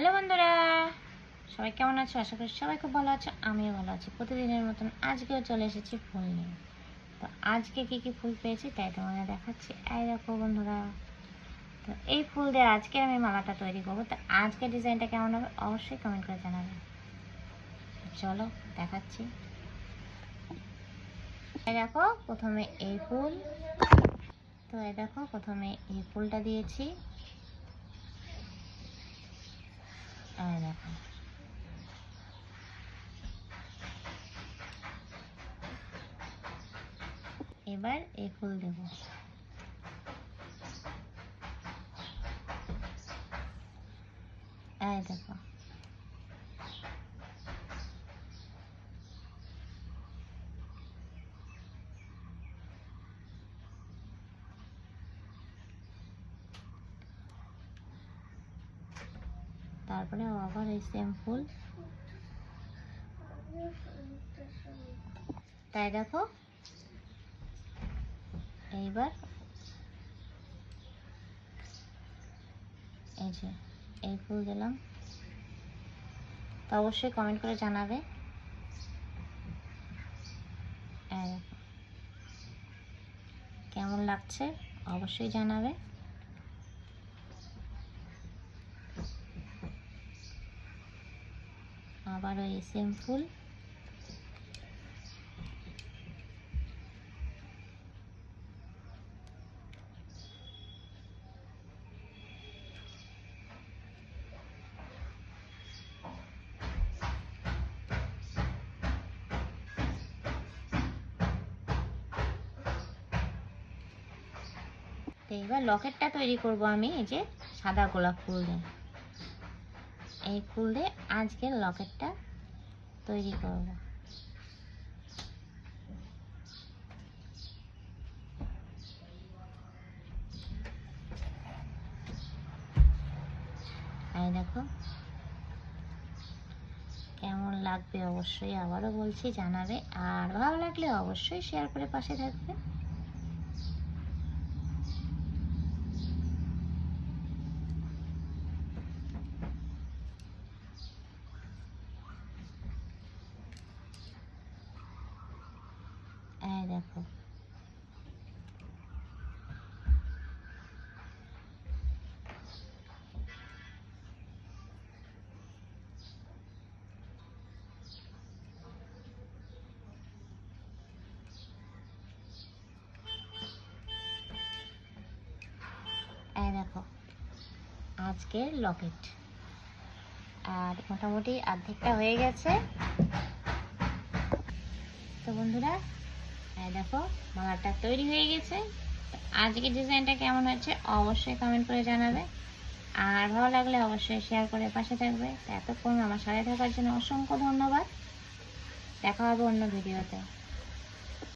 Hello বন্ধুরা, সবাই কেমন আছো? আশা করি সবাই খুব ভালো আছো, আমিও ভালো আছি। প্রতিদিনের মতন আজকেও চলে এসেছি ফুল নিয়ে। তো আজকে কি কি ফুল পেয়েছি তাই তোমাদের দেখাচ্ছি। এই দেখো বন্ধুরা, তো এই ফুল দিয়ে আজকে আমি মালাটা তৈরি করব। তো আজকে ডিজাইনটা কেমন হবে অবশ্যই কমেন্ট করে জানাবে। চলো দেখাচ্ছি। দেখো, প্রথমে এই ফুল। তো এই দেখো, প্রথমে এই ফুলটা দিয়েছি এই দেখো এবার এই ফুল দেব। আর দেখো। তারপরে আবার এই সেম ফুল। তাই দেখো। এইবার এই যে, এই ফুল দিলাম। তো অবশ্যই কমেন্ট করে জানাবে। কেমন লাগছে অবশ্যই জানাবে। আবার ওই সেম ফুল এবার লকেটটা তৈরি করব আমি, এই যে সাদা গোলাপ ফুল দিয়ে। এই দিয়ে আজকের লকেটটা তৈরি করব। এই দেখো, কেমন লাগবে অবশ্যই আবারও বলছি, জানাবে। আর ভালো লাগলে অবশ্যই শেয়ার করে পাশে থাকবে। এই দেখো আজকের লকেট। আর মোটামুটি অর্ধেকটা হয়ে গেছে। তো বন্ধুরা দেখো, মালাটা তৈরি হয়ে গেছে। আজকে আজকের ডিজাইনটা কেমন হয়েছে অবশ্যই কমেন্ট করে জানাবে। আর ভালো লাগলে অবশ্যই শেয়ার করে পাশে থাকবে। এতক্ষণ আমার সাথে থাকার জন্য অসংখ্য ধন্যবাদ। দেখা হবে অন্য ভিডিওতে